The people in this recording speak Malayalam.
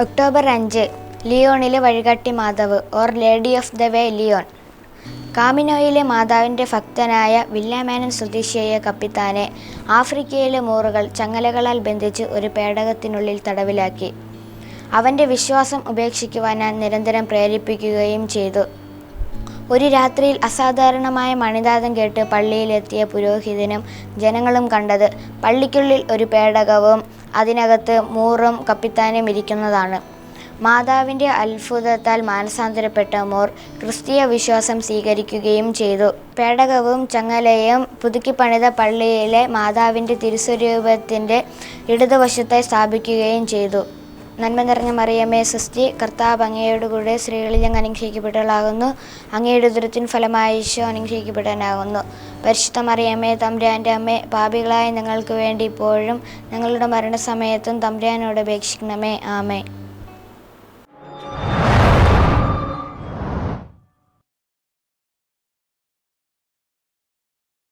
ഒക്ടോബർ അഞ്ച് ലിയോണിലെ വഴികാട്ടി മാതാവ് our lady of the way Leon. കാമിനോയിലെ മാതാവിന്റെ ഭക്തനായ വില്ലാമാനൻ സ്വദേശിയായ കപ്പിത്താനെ ആഫ്രിക്കയിലെ മൂറുകൾ ചങ്ങലകളാൽ ബന്ധിച്ച് ഒരു പേടകത്തിനുള്ളിൽ തടവിലാക്കി. അവന്റെ വിശ്വാസം ഉപേക്ഷിക്കുവാൻ ഞാൻ നിരന്തരം പ്രേരിപ്പിക്കുകയും ചെയ്തു. ഒരു രാത്രിയിൽ അസാധാരണമായ മണിനാദം കേട്ട് പള്ളിയിലെത്തിയ പുരോഹിതനും ജനങ്ങളും കണ്ടത് പള്ളിക്കുള്ളിൽ ഒരു പേടകവും അതിനകത്ത് മൂറും കപ്പിത്താനും ഇരിക്കുന്നതാണ്. മാതാവിന്റെ അത്ഭുതത്താൽ മാനസാന്തരപ്പെട്ട മോർ ക്രിസ്തീയ വിശ്വാസം സ്വീകരിക്കുകയും ചെയ്തു. പേടകവും ചങ്ങലയും പുതുക്കിപ്പണിത പള്ളിയിലെ മാതാവിന്റെ തിരുസ്വരൂപത്തിന്റെ ഇടതുവശത്തെ സ്ഥാപിക്കുകയും ചെയ്തു. നന്മ നിറഞ്ഞ മറിയമേ സൃഷ്ടി കർത്താവ് അങ്ങയോടുകൂടെ സ്ത്രീകളിൽ അങ്ങ് അനുഗ്രഹിക്കപ്പെട്ടവളാകുന്നു. അങ്ങയുടെ ദുരത്തിന് ഫലമായ ഈശോ അനുഗ്രഹിക്കപ്പെടാനാകുന്നു. പരിശുദ്ധ മറിയമ്മേ തമ്പുരാന്റെ അമ്മ പാപികളായ ഞങ്ങൾക്ക് വേണ്ടി ഇപ്പോഴും ഞങ്ങളുടെ മരണസമയത്തും തമ്പുരാനോട് അപേക്ഷിക്കണമേ. ആമേ